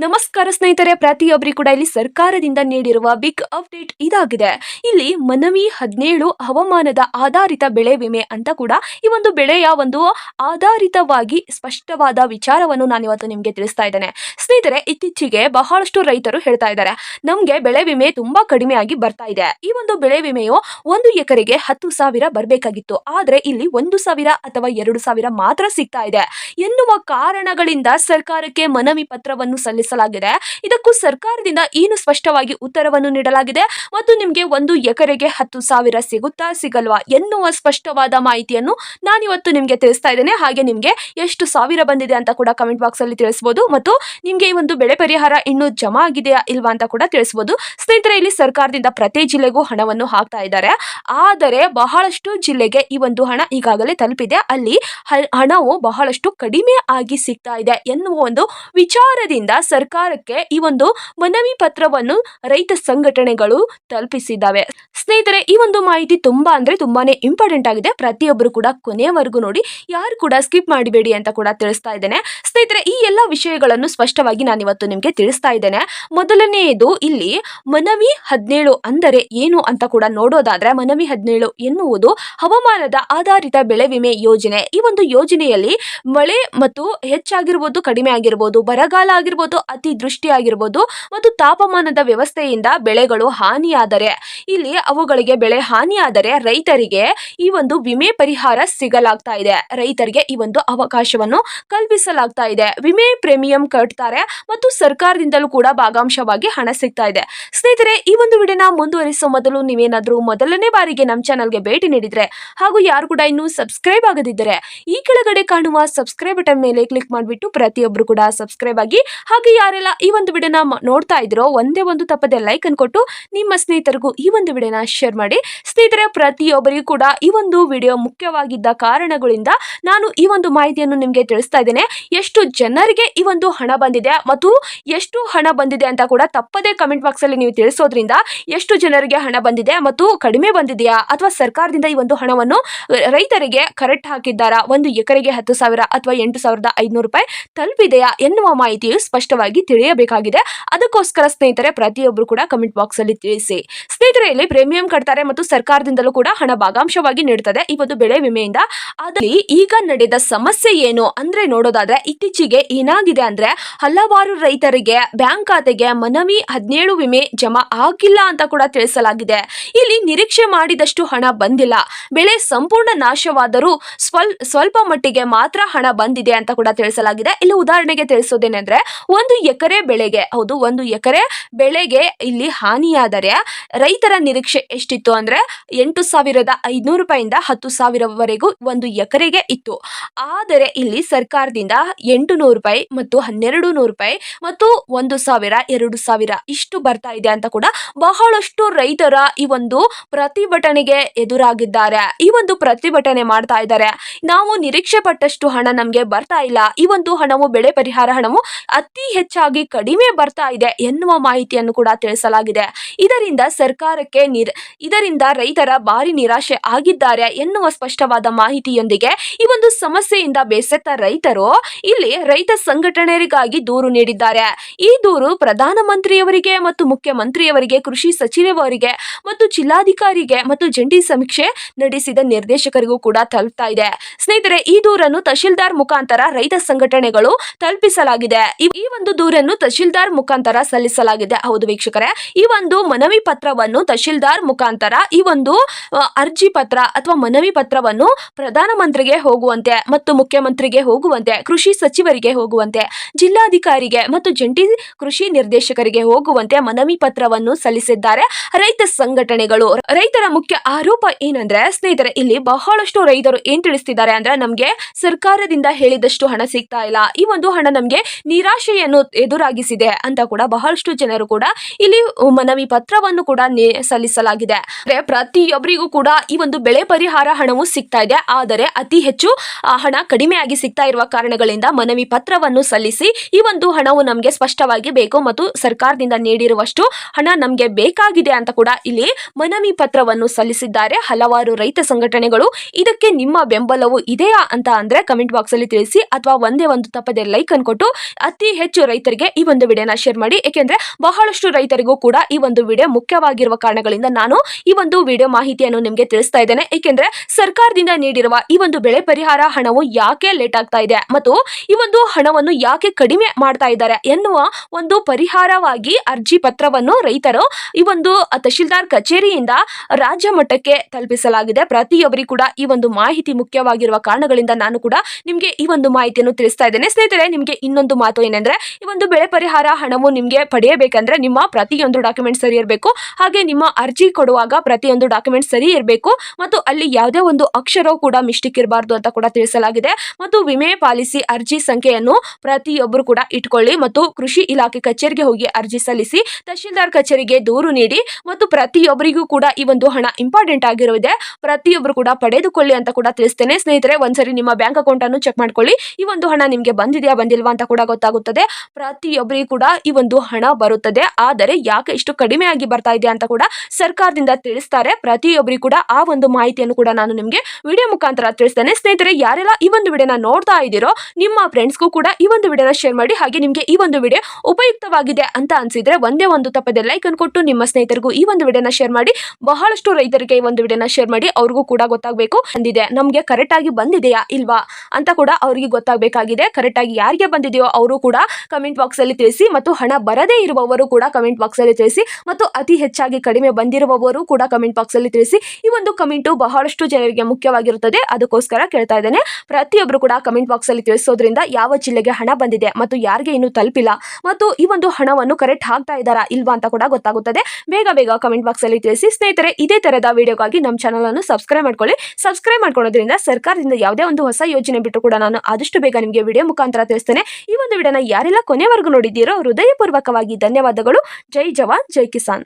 ನಮಸ್ಕಾರ ಸ್ನೇಹಿತರೆ, ಪ್ರತಿಯೊಬ್ಬರಿಗೂ ಕೂಡ ಇಲ್ಲಿ ಸರ್ಕಾರದಿಂದ ನೀಡಿರುವ ಬಿಗ್ ಅಪ್ಡೇಟ್ ಇದಾಗಿದೆ. ಇಲ್ಲಿ ಮನವಿ ಹದಿನೇಳು ಹವಾಮಾನದ ಆಧಾರಿತ ಬೆಳೆ ವಿಮೆ ಅಂತ ಕೂಡ ಈ ಒಂದು ಬೆಳೆಯ ಒಂದು ಆಧಾರಿತವಾಗಿ ಸ್ಪಷ್ಟವಾದ ವಿಚಾರವನ್ನು ನಾನು ಇವತ್ತು ನಿಮಗೆ ತಿಳಿಸ್ತಾ ಇದ್ದೇನೆ. ಸ್ನೇಹಿತರೆ, ಇತ್ತೀಚೆಗೆ ಬಹಳಷ್ಟು ರೈತರು ಹೇಳ್ತಾ ಇದ್ದಾರೆ, ನಮಗೆ ಬೆಳೆ ವಿಮೆ ತುಂಬಾ ಕಡಿಮೆಯಾಗಿ ಬರ್ತಾ ಇದೆ. ಈ ಒಂದು ಬೆಳೆ ವಿಮೆಯು ಒಂದು ಎಕರೆಗೆ ಹತ್ತು ಸಾವಿರ ಬರಬೇಕಾಗಿತ್ತು. ಆದರೆ ಇಲ್ಲಿ ಒಂದು ಸಾವಿರ ಅಥವಾ ಎರಡು ಸಾವಿರ ಮಾತ್ರ ಸಿಗ್ತಾ ಇದೆ ಎನ್ನುವ ಕಾರಣಗಳಿಂದ ಸರ್ಕಾರಕ್ಕೆ ಮನವಿ ಪತ್ರವನ್ನು ಸಲ್ಲಿಸಲಾಗಿದೆ ಇದಕ್ಕೂ ಸರ್ಕಾರದಿಂದ ಏನು ಸ್ಪಷ್ಟವಾಗಿ ಉತ್ತರವನ್ನು ನೀಡಲಾಗಿದೆ? ಮತ್ತು ನಿಮಗೆ ಒಂದು ಎಕರೆಗೆ ಹತ್ತು ಸಾವಿರ ಸಿಗುತ್ತಾ ಸಿಗಲ್ವಾ ಎನ್ನುವ ಸ್ಪಷ್ಟವಾದ ಮಾಹಿತಿಯನ್ನು ನಾನಿವತ್ತು ನಿಮಗೆ ತಿಳಿಸ್ತಾ ಇದ್ದೇನೆ. ಹಾಗೆ ನಿಮಗೆ ಎಷ್ಟು ಸಾವಿರ ಬಂದಿದೆ ಅಂತ ಕೂಡ ಕಮೆಂಟ್ ಬಾಕ್ಸ್ ಅಲ್ಲಿ ತಿಳಿಸಬಹುದು ಮತ್ತು ನಿಮಗೆ ಈ ಒಂದು ಬೆಳೆ ಪರಿಹಾರ ಇನ್ನೂ ಜಮಾ ಆಗಿದೆಯಾ ಇಲ್ವಾ ಅಂತ ಕೂಡ ತಿಳಿಸಬಹುದು ಸ್ನೇಹಿತರೆ, ಇಲ್ಲಿ ಸರ್ಕಾರದಿಂದ ಪ್ರತಿ ಜಿಲ್ಲೆಗೂ ಹಣವನ್ನು ಹಾಕ್ತಾ ಇದ್ದಾರೆ. ಆದರೆ ಬಹಳಷ್ಟು ಜಿಲ್ಲೆಗೆ ಈ ಒಂದು ಹಣ ಈಗಾಗಲೇ ತಲುಪಿದೆ. ಅಲ್ಲಿ ಹಣವು ಬಹಳಷ್ಟು ಕಡಿಮೆ ಆಗಿ ಸಿಗ್ತಾ ಇದೆ ಎನ್ನುವ ಒಂದು ವಿಚಾರದಿಂದ ಸರ್ಕಾರಕ್ಕೆ ಈ ಒಂದು ಮನವಿ ಪತ್ರವನ್ನು ರೈತ ಸಂಘಟನೆಗಳು ತಲುಪಿಸಿದ್ದಾವೆ. ಸ್ನೇಹಿತರೆ, ಈ ಒಂದು ಮಾಹಿತಿ ತುಂಬಾ ಅಂದ್ರೆ ತುಂಬಾನೇ ಇಂಪಾರ್ಟೆಂಟ್ ಆಗಿದೆ. ಪ್ರತಿಯೊಬ್ಬರು ಕೂಡ ಕೊನೆಯವರೆಗೂ ನೋಡಿ, ಯಾರು ಕೂಡ ಸ್ಕಿಪ್ ಮಾಡಬೇಡಿ ಅಂತ ಕೂಡ ತಿಳಿಸ್ತಾ ಇದ್ದೇನೆ. ಸ್ನೇಹಿತರೆ, ಈ ಎಲ್ಲ ವಿಷಯಗಳನ್ನು ಸ್ಪಷ್ಟವಾಗಿ ನಾನು ಇವತ್ತು ನಿಮಗೆ ತಿಳಿಸ್ತಾ ಇದ್ದೇನೆ. ಮೊದಲನೆಯದು ಇಲ್ಲಿ, ಮನವಿ ಹದಿನೇಳು ಅಂದರೆ ಏನು ಅಂತ ಕೂಡ ನೋಡೋದಾದ್ರೆ, ಮನವಿ ಹದಿನೇಳು ಎನ್ನುವುದು ಹವಾಮಾನದ ಆಧಾರಿತ ಬೆಳೆ ವಿಮೆ ಯೋಜನೆ. ಈ ಒಂದು ಯೋಜನೆಯಲ್ಲಿ ಮಳೆ ಮತ್ತು ಹೆಚ್ಚಾಗಿರ್ಬೋದು, ಕಡಿಮೆ ಆಗಿರ್ಬೋದು, ಬರಗಾಲ ಆಗಿರ್ಬೋದು ಅತಿವೃಷ್ಟಿ ಆಗಿರ್ಬೋದು ಮತ್ತು ತಾಪಮಾನದ ವ್ಯವಸ್ಥೆಯಿಂದ ಬೆಳೆಗಳು ಹಾನಿಯಾದರೆ. ಇಲ್ಲಿ ಅವುಗಳಿಗೆ ಬೆಳೆ ಹಾನಿಯಾದರೆ ರೈತರಿಗೆ ಈ ಒಂದು ವಿಮೆ ಪರಿಹಾರ ಸಿಗಲಾಗ್ತಾ ಇದೆ. ರೈತರಿಗೆ ಈ ಒಂದು ಅವಕಾಶವನ್ನು ಕಲ್ಪಿಸಲಾಗ್ತಾ ಇದೆ. ವಿಮೆ ಪ್ರೀಮಿಯಂ ಕಟ್ತಾರೆ ಮತ್ತು ಸರ್ಕಾರದಿಂದಲೂ ಕೂಡ ಭಾಗಾಂಶವಾಗಿ ಹಣ ಸಿಗ್ತಾ ಇದೆ. ಸ್ನೇಹಿತರೆ, ಈ ಒಂದು ವಿಡಿಯೋನ ಮುಂದುವರಿಸುವ ಮೊದಲು ನೀವೇನಾದರೂ ಮೊದಲನೇ ಬಾರಿಗೆ ನಮ್ಮ ಚಾನಲ್ಗೆ ಭೇಟಿ ನೀಡಿದರೆ ಹಾಗೂ ಯಾರು ಕೂಡ ಇನ್ನೂ ಸಬ್ಸ್ಕ್ರೈಬ್ ಆಗದಿದ್ದರೆ, ಈ ಕೆಳಗಡೆ ಕಾಣುವ ಸಬ್ಸ್ಕ್ರೈಬ್ ಬಟನ್ ಮೇಲೆ ಕ್ಲಿಕ್ ಮಾಡಿಬಿಟ್ಟು ಪ್ರತಿಯೊಬ್ಬರು ಕೂಡ ಸಬ್ಸ್ಕ್ರೈಬ್ ಆಗಿ ಹಾಗೆ ಯಾರೆಲ್ಲ ಈ ಒಂದು ವಿಡಿಯೋನ ನೋಡ್ತಾ ಇದ್ರೋ ಒಂದೇ ಒಂದು ತಪ್ಪದೆ ಲೈಕ್ ಅನ್ಕೊಟ್ಟು ನಿಮ್ಮ ಸ್ನೇಹಿತರಿಗೂ ಈ ಒಂದು ವಿಡಿಯೋನ ಶೇರ್ ಮಾಡಿ. ಸ್ನೇಹಿತರೆ, ಪ್ರತಿಯೊಬ್ಬರಿಗೂ ಕೂಡ ಈ ಒಂದು ವಿಡಿಯೋ ಮುಖ್ಯವಾಗಿದ್ದ ಕಾರಣಗಳಿಂದ ನಾನು ಈ ಒಂದು ಮಾಹಿತಿಯನ್ನು ನಿಮಗೆ ತಿಳಿಸ್ತಾ ಇದ್ದೇನೆ. ಎಷ್ಟು ಜನರಿಗೆ ಈ ಒಂದು ಹಣ ಬಂದಿದೆ ಮತ್ತು ಎಷ್ಟು ಹಣ ಬಂದಿದೆ ಅಂತ ಕೂಡ ತಪ್ಪದೇ ಕಮೆಂಟ್ ಬಾಕ್ಸ್ ಅಲ್ಲಿ ನೀವು ತಿಳಿಸೋದ್ರಿಂದ ಎಷ್ಟು ಜನರಿಗೆ ಹಣ ಬಂದಿದೆ ಮತ್ತು ಕಡಿಮೆ ಬಂದಿದೆಯಾ ಅಥವಾ ಸರ್ಕಾರದಿಂದ ಈ ಒಂದು ಹಣವನ್ನು ರೈತರಿಗೆ ಕರೆಕ್ಟ್ ಹಾಕಿದ್ದಾರಾ? ಒಂದು ಎಕರೆಗೆ ಹತ್ತು ಸಾವಿರ ಅಥವಾ ಎಂಟು ಸಾವಿರದ ಐದುನೂರು ರೂಪಾಯಿ ತಲುಪಿದೆಯಾ ಎನ್ನುವ ಮಾಹಿತಿಯು ಸ್ಪಷ್ಟವಾಗಿ ತಿಳಿಯಬೇಕಾಗಿದೆ. ಅದಕ್ಕೋಸ್ಕರ ಸ್ನೇಹಿತರೆ ಪ್ರತಿಯೊಬ್ಬರು ಕೂಡ ಕಮೆಂಟ್ ಬಾಕ್ಸ್ ಅಲ್ಲಿ ತಿಳಿಸಿ. ಸ್ನೇಹಿತರೆ, ಇಲ್ಲಿ ಪ್ರೀಮಿಯಂ ಕಟ್ತಾರೆ ಮತ್ತು ಸರ್ಕಾರದಿಂದಲೂ ಕೂಡ ಹಣ ಭಾಗಾಂಶವಾಗಿ ನೀಡುತ್ತದೆ ಈ ಒಂದು ಬೆಳೆ ವಿಮೆಯಿಂದ. ಅದರಲ್ಲಿ ಈಗ ನಡೆದ ಸಮಸ್ಯೆ ಏನು ಅಂದ್ರೆ ನೋಡೋದಾದ್ರೆ, ಇತ್ತೀಚೆಗೆ ಏನಾಗಿದೆ ಅಂದ್ರೆ, ಹಲವಾರು ರೈತರಿಗೆ ಬ್ಯಾಂಕ್ ಖಾತೆಗೆ ಮನವಿ ಹದಿನೇಳು ವಿಮೆ ಜಮಾ ಆಗಿಲ್ಲ ಅಂತ ಕೂಡ ತಿಳಿಸಲಾಗಿದೆ. ಇಲ್ಲಿ ನಿರೀಕ್ಷೆ ಮಾಡಿದಷ್ಟು ಹಣ ಬಂದಿಲ್ಲ. ಬೆಳೆ ಸಂಪೂರ್ಣ ನಾಶವಾದರೂ ಸ್ವಲ್, ಸ್ವಲ್ಪ ಮಟ್ಟಿಗೆ ಮಾತ್ರ ಹಣ ಬಂದಿದೆ ಅಂತ ಕೂಡ ತಿಳಿಸಲಾಗಿದೆ. ಇಲ್ಲಿ ಉದಾಹರಣೆಗೆ ತಿಳಿಸೋದೇನೆಂದ್ರೆ, ಒಂದು ಎಕರೆ ಬೆಳೆಗೆ, ಹೌದು, ಒಂದು ಎಕರೆ ಬೆಳೆಗೆ ಇಲ್ಲಿ ಹಾನಿಯಾದರೆ ರೈತರ ನಿರೀಕ್ಷೆ ಎಷ್ಟಿತ್ತು ಅಂದ್ರೆ ಎಂಟು ಸಾವಿರದ ಐದುನೂರು ರೂಪಾಯಿಂದ ಹತ್ತು ಸಾವಿರವರೆಗೂ ಒಂದು ಎಕರೆಗೆ ಇತ್ತು. ಆದರೆ ಇಲ್ಲಿ ಸರ್ಕಾರದಿಂದ ಎಂಟು ನೂರು ರೂಪಾಯಿ ಮತ್ತು ಹನ್ನೆರಡು ನೂರು ರೂಪಾಯಿ ಮತ್ತು ಒಂದು ಸಾವಿರ, ಎರಡು ಸಾವಿರ ಇಷ್ಟು ಬರ್ತಾ ಇದೆ ಅಂತ ಕೂಡ ಬಹಳಷ್ಟು ರೈತರ ಈ ಒಂದು ಪ್ರತಿಭಟನೆಗೆ ಎದುರಾಗಿದ್ದಾರೆ. ಈ ಒಂದು ಪ್ರತಿಭಟನೆ ಮಾಡ್ತಾ ಇದ್ದಾರೆ. ನಾವು ನಿರೀಕ್ಷೆ ಪಟ್ಟಷ್ಟು ಹಣ ನಮಗೆ ಬರ್ತಾ ಇಲ್ಲ. ಈ ಒಂದು ಹಣವು, ಬೆಳೆ ಪರಿಹಾರ ಹಣವು ಅತಿ ಹೆಚ್ಚಾಗಿ ಕಡಿಮೆ ಬರ್ತಾ ಇದೆ ಎನ್ನುವ ಮಾಹಿತಿಯನ್ನು ಕೂಡ ತಿಳಿಸಲಾಗಿದೆ. ಇದರಿಂದ ಸರ್ಕಾರಕ್ಕೆ ನಿರ್, ಇದರಿಂದ ರೈತರ ಭಾರಿ ನಿರಾಶೆ ಆಗಿದ್ದಾರೆ ಎನ್ನುವ ಸ್ಪಷ್ಟವಾದ ಮಾಹಿತಿಯೊಂದಿಗೆ ಈ ಒಂದು ಸಮಸ್ಯೆಯಿಂದ ಬೇಸತ್ತ ರೈತರು ಇಲ್ಲಿ ರೈತ ಸಂಘಟನೆಗಾಗಿ ದೂರು ನೀಡಿದ್ದಾರೆ. ಈ ದೂರು ಪ್ರಧಾನಮಂತ್ರಿಯವರಿಗೆ ಮತ್ತು ಮುಖ್ಯಮಂತ್ರಿಯವರಿಗೆ, ಕೃಷಿ ಸಚಿವರಿಗೆ ಮತ್ತು ಜಿಲ್ಲಾಧಿಕಾರಿಗೆ ಮತ್ತು ಜಂಟಿ ಸಮೀಕ್ಷೆ ನಡೆಸಿದ ನಿರ್ದೇಶಕರಿಗೂ ಕೂಡ ತಲುಪ್ತಾ ಇದೆ. ಸ್ನೇಹಿತರೆ, ಈ ದೂರನ್ನು ತಹಶೀಲ್ದಾರ್ ಮುಖಾಂತರ ರೈತ ಸಂಘಟನೆಗಳು ತಲುಪಿಸಲಾಗಿದೆ. ಈ ಒಂದು ದೂರನ್ನು ತಹಶೀಲ್ದಾರ್ ಮುಖಾಂತರ ಸಲ್ಲಿಸಲಾಗಿದೆ. ಹೌದು ವೀಕ್ಷಕರೇ, ಈ ಒಂದು ಮನವಿ ಪತ್ರವನ್ನು ತಹಶೀಲ್ದಾರ್ ಮುಖಾಂತರ, ಈ ಒಂದು ಅರ್ಜಿ ಪತ್ರ ಅಥವಾ ಮನವಿ ಪತ್ರವನ್ನು ಪ್ರಧಾನಮಂತ್ರಿಗೆ ಹೋಗುವಂತೆ ಮತ್ತು ಮುಖ್ಯಮಂತ್ರಿಗೆ ಹೋಗುವಂತೆ, ಕೃಷಿ ಸಚಿವರಿಗೆ ಹೋಗುವಂತೆ, ಜಿಲ್ಲಾಧಿಕಾರಿಗೆ ಮತ್ತು ಜಂಟಿ ಕೃಷಿ ನಿರ್ದೇಶಕರಿಗೆ ಹೋಗುವಂತೆ ಮನವಿ ಪತ್ರವನ್ನು ಸಲ್ಲಿಸಿದ್ದಾರೆ. ರೈತ ಸಂಘಟನೆಗಳು, ರೈತರ ಮುಖ್ಯ ಆರೋಪ ಏನಂದ್ರೆ, ಸ್ನೇಹಿತರೆ, ಇಲ್ಲಿ ಬಹಳಷ್ಟು ರೈತರು ಏನ್ ತಿಳಿಸ್ತಿದ್ದಾರೆ ಅಂದ್ರೆ, ನಮ್ಗೆ ಸರ್ಕಾರದಿಂದ ಹೇಳಿದಷ್ಟು ಹಣ ಸಿಗ್ತಾ ಇಲ್ಲ. ಈ ಒಂದು ಹಣ ನಮ್ಗೆ ನಿರಾಶೆಯನ್ನು ಎದುರಾಗಿಸಿದೆ ಅಂತ ಕೂಡ ಬಹಳಷ್ಟು ಜನರು ಕೂಡ ಇಲ್ಲಿ ಮನವಿ ಪತ್ರವನ್ನು ಕೂಡ ಸಲ್ಲಿಸಲಾಗಿದೆ. ಪ್ರತಿಯೊಬ್ಬರಿಗೂ ಕೂಡ ಈ ಒಂದು ಬೆಳೆ ಪರಿಹಾರ ಹಣವು ಸಿಗ್ತಾ ಇದೆ. ಆದರೆ ಅತಿ ಹೆಚ್ಚು ಹಣ ಕಡಿಮೆಯಾಗಿ ಸಿಗ್ತಾ ಇರುವ ಕಾರಣಗಳಿಂದ ಮನವಿ ಪತ್ರವನ್ನು ಸಲ್ಲಿಸಿ ಈ ಒಂದು ಹಣವು ನಮಗೆ ಸ್ಪಷ್ಟವಾಗಿ ಬೇಕು ಮತ್ತು ಸರ್ಕಾರದಿಂದ ನೀಡಿರುವಷ್ಟು ಹಣ ನಮಗೆ ಬೇಕಾಗಿದೆ ಅಂತ ಕೂಡ ಇಲ್ಲಿ ಮನವಿ ಪತ್ರವನ್ನು ಸಲ್ಲಿಸಿದ್ದಾರೆ. ಹಲವಾರು ರೈತ ಸಂಘಟನೆಗಳು ಇದಕ್ಕೆ ನಿಮ್ಮ ಬೆಂಬಲವು ಇದೆಯಾ ಅಂತ ಅಂದ್ರೆ ಕಮೆಂಟ್ ಬಾಕ್ಸ್ ಅಲ್ಲಿ ತಿಳಿಸಿ ಅಥವಾ ಒಂದೇ ಒಂದು ತಪ್ಪದೆ ಲೈಕ್ ಅನ್ಕೊಟ್ಟು ಅತಿ ಹೆಚ್ಚು ರೈತರಿಗೆ ಈ ಒಂದು ವಿಡಿಯೋನ ಶೇರ್ ಮಾಡಿ. ಏಕೆಂದ್ರೆ ಬಹಳಷ್ಟು ರೈತರಿಗೂ ಕೂಡ ಈ ಒಂದು ವಿಡಿಯೋ ಮುಖ್ಯವಾಗಿರುವ ಕಾರಣಗಳಿಂದ ನಾನು ಈ ಒಂದು ವಿಡಿಯೋ ಮಾಹಿತಿಯನ್ನು ನಿಮಗೆ ತಿಳಿಸ್ತಾ ಇದ್ದೇನೆ. ಏಕೆಂದ್ರೆ ಸರ್ಕಾರದಿಂದ ನೀಡಿರುವ ಈ ಒಂದು ಬೆಳೆ ಪರಿಹಾರ ಹಣವು ಯಾಕೆ ಲೇಟ್ ಆಗ್ತಾ ಇದೆ ಮತ್ತು ಈ ಒಂದು ಹಣವನ್ನು ಯಾಕೆ ಕಡಿಮೆ ಮಾಡ್ತಾ ಇದ್ದಾರೆ ಎನ್ನುವ ಒಂದು ಪರಿಹಾರವಾಗಿ ಅರ್ಜಿ ಪತ್ರವನ್ನು ರೈತರು ಈ ಒಂದು ತಹಶೀಲ್ದಾರ್ ಕಚೇರಿಯಿಂದ ರಾಜ್ಯ ಮಟ್ಟಕ್ಕೆ ತಲುಪಿಸಲಾಗಿದೆ. ಪ್ರತಿಯೊಬ್ಬರಿಗೂ ಕೂಡ ಈ ಒಂದು ಮಾಹಿತಿ ಮುಖ್ಯವಾಗಿರುವ ಕಾರಣಗಳಿಂದ ನಾನು ಕೂಡ ನಿಮಗೆ ಈ ಒಂದು ಮಾಹಿತಿಯನ್ನು ತಿಳಿಸ್ತಾ ಇದ್ದೇನೆ. ಸ್ನೇಹಿತರೆ, ನಿಮಗೆ ಇನ್ನೊಂದು ಮಾತು ಏನೆಂದ್ರೆ ಈ ಒಂದು ಬೆಳೆ ಪರಿಹಾರ ಹಣವು ನಿಮಗೆ ಪಡೆಯಬೇಕಂದ್ರೆ ನಿಮ್ಮ ಪ್ರತಿಯೊಂದು ಡಾಕ್ಯುಮೆಂಟ್ ಸರಿ ಇರಬೇಕು. ಹಾಗೆ ನಿಮ್ಮ ಅರ್ಜಿ ಕೊಡುವಾಗ ಪ್ರತಿಯೊಂದು ಡಾಕ್ಯುಮೆಂಟ್ ಸರಿ ಇರಬೇಕು. ಮತ್ತು ಅಲ್ಲಿ ಯಾವುದೇ ಒಂದು ಅಕ್ಷರವೂ ಕೂಡ ಮಿಸ್ಟೇಕ್ ಇರಬಾರ್ದು ಅಂತ ಕೂಡ ತಿಳಿಸಲಾಗಿದೆ. ಮತ್ತು ವಿಮೆ ಪಾಲಿಸಿ ಅರ್ಜಿ ಸಂಖ್ಯೆಯನ್ನು ಪ್ರತಿಯೊಬ್ಬರು ಕೂಡ ಇಟ್ಕೊಳ್ಳಿ. ಮತ್ತು ಕೃಷಿ ಇಲಾಖೆ ಕಚೇರಿಗೆ ಹೋಗಿ ಅರ್ಜಿ ಸಲ್ಲಿಸಿ, ತಹಶೀಲ್ದಾರ್ ಕಚೇರಿಗೆ ದೂರು ನೀಡಿ, ಮತ್ತು ಪ್ರತಿಯೊಬ್ಬರಿಗೂ ಕೂಡ ಈ ಒಂದು ಹಣ ಇಂಪಾರ್ಟೆಂಟ್ ಆಗಿರೋದೆ, ಪ್ರತಿಯೊಬ್ಬರು ಕೂಡ ಪಡೆದುಕೊಳ್ಳಿ ಅಂತ ಕೂಡ ತಿಳಿಸ್ತೇನೆ. ಸ್ನೇಹಿತರೆ, ಒಂದ್ಸರಿ ನಿಮ್ಮ ಬ್ಯಾಂಕ್ ಅಕೌಂಟ್ ಅನ್ನು ಚೆಕ್ ಮಾಡ್ಕೊಳ್ಳಿ. ಈ ಒಂದು ಹಣ ನಿಮಗೆ ಬಂದಿದೆಯಾ, ಬಂದಿಲ್ವಾ ಅಂತ ಕೂಡ ಗೊತ್ತಾಗುತ್ತದೆ. ಪ್ರತಿಯೊಬ್ಬರಿಗೂ ಕೂಡ ಈ ಒಂದು ಹಣ ಬರುತ್ತದೆ. ಆದರೆ ಯಾಕೆ ಇಷ್ಟು ಕಡಿಮೆ ಆಗಿ ಬರ್ತಾ ಇದೆ ಅಂತ ಕೂಡ ಸರ್ಕಾರದಿಂದ ತಿಳಿಸ್ತಾರೆ. ಪ್ರತಿಯೊಬ್ಬರಿಗೂ ಕೂಡ ಆ ಒಂದು ಮಾಹಿತಿಯನ್ನು ಕೂಡ ನಾನು ನಿಮಗೆ ವಿಡಿಯೋ ಮುಖಾಂತರ ತಿಳಿಸ್ತೇನೆ. ಸ್ನೇಹಿತರೆ, ಯಾರೆಲ್ಲ ಈ ಒಂದು ವಿಡಿಯೋನ ನೋಡ್ತಾ ಇದ್ದೀರೋ, ನಿಮ್ಮ ಫ್ರೆಂಡ್ಸ್ಗೂ ಕೂಡ ಈ ಒಂದು ವಿಡಿಯೋನ ಶೇರ್ ಮಾಡಿ. ಹಾಗೆ ನಿಮಗೆ ಈ ಒಂದು ವಿಡಿಯೋ ಉಪಯುಕ್ತವಾಗಿದೆ ಅಂತ ಅನ್ಸಿದ್ರೆ ಒಂದೇ ಒಂದು ತಪ್ಪದೆ ಲೈಕ್ ಅನ್ನು ಕೊಟ್ಟು ನಿಮ್ಮ ಸ್ನೇಹಿತರಿಗೂ ಈ ಒಂದು ವಿಡಿಯೋನ ಶೇರ್ ಮಾಡಿ. ಬಹಳಷ್ಟು ರೈತರಿಗೆ ಈ ಒಂದು ವಿಡಿಯೋನ ಶೇರ್ ಮಾಡಿ. ಅವ್ರಿಗೂ ಕೂಡ ಗೊತ್ತಾಗಬೇಕು ಬಂದಿದೆ. ನಮಗೆ ಕರೆಕ್ಟಾಗಿ ಬಂದಿದೆಯಾ ಇಲ್ವಾ ಅಂತ ಕೂಡ ಅವರಿಗೆ ಗೊತ್ತಾಗಬೇಕಾಗಿದೆ. ಕರೆಕ್ಟಾಗಿ ಯಾರಿಗೆ ಬಂದಿದೆಯೋ ಅವರು ಕೂಡ ಕಮೆಂಟ್ ಬಾಕ್ಸ್ ಅಲ್ಲಿ ತಿಳಿಸಿ ಮತ್ತು ಹಣ ಬರದೇ ಇರುವವರು ಕೂಡ ಕಮೆಂಟ್ ಬಾಕ್ಸ್ ಅಲ್ಲಿ ತಿಳಿಸಿ ಮತ್ತು ಅತಿ ಹೆಚ್ಚಾಗಿ ಕಡಿಮೆ ಬಂದಿರುವವರು ಕೂಡ ಕಮೆಂಟ್ ಬಾಕ್ಸ್ ಅಲ್ಲಿ ತಿಳಿಸಿ. ಈ ಒಂದು ಕಮೆಂಟು ಬಹಳಷ್ಟು ಜನರಿಗೆ ಮುಖ್ಯವಾಗಿರುತ್ತದೆ. ಅದಕ್ಕೋಸ್ಕರ ಕೇಳ್ತಾ ಇದ್ದೇನೆ. ಪ್ರತಿಯೊಬ್ಬರು ಕೂಡ ಕಮೆಂಟ್ ಬಾಕ್ಸ್ ಅಲ್ಲಿ ತಿಳಿಸೋದ್ರಿಂದ ಯಾವ ಜಿಲ್ಲೆಗೆ ಹಣ ಬಂದಿದೆ ಮತ್ತು ಯಾರಿಗೆ ಇನ್ನೂ ತಲುಪಿಲ್ಲ ಮತ್ತು ಈ ಒಂದು ಹಣವನ್ನು ಕರೆಕ್ಟ್ ಹಾಕ್ತಾ ಇದ್ದಾರಾ ಇಲ್ವಾ ಅಂತ ಕೂಡ ಗೊತ್ತಾಗುತ್ತದೆ. ಬೇಗ ಬೇಗ ಕಮೆಂಟ್ ಬಾಕ್ಸ್ ಅಲ್ಲಿ ತಿಳಿಸಿ. ಸ್ನೇಹಿತರೆ, ಇದೇ ತರದ ವಿಡಿಯೋಗಾಗಿ ನಮ್ಮ ಚಾನಲನ್ನು ಸಬ್ಸ್ಕ್ರೈಬ್ ಮಾಡ್ಕೊಳ್ಳಿ. ಸಬ್ಸ್ಕ್ರೈಬ್ ಮಾಡ್ಕೊಳ್ಳೋದ್ರಿಂದ ಸರ್ಕಾರದಿಂದ ಯಾವುದೇ ಒಂದು ಹೊಸ ಯೋಜನೆ ಬಿಟ್ಟು ಕೂಡ ನಾನು ಆದಷ್ಟು ಬೇಗ ನಿಮಗೆ ವಿಡಿಯೋ ಮುಖಾಂತರ ತಿಳಿಸ್ತೇನೆ. ಈ ಒಂದು ವಿಡಿಯೋನ ಯಾರೆಲ್ಲ ಕೊನೆವರೆಗೂ ನೋಡಿದ್ದೀರೋ ಹೃದಯಪೂರ್ವಕವಾಗಿ ಧನ್ಯವಾದಗಳು. ಜೈ ಜವಾನ್ ಜೈ ಕಿಸಾನ್.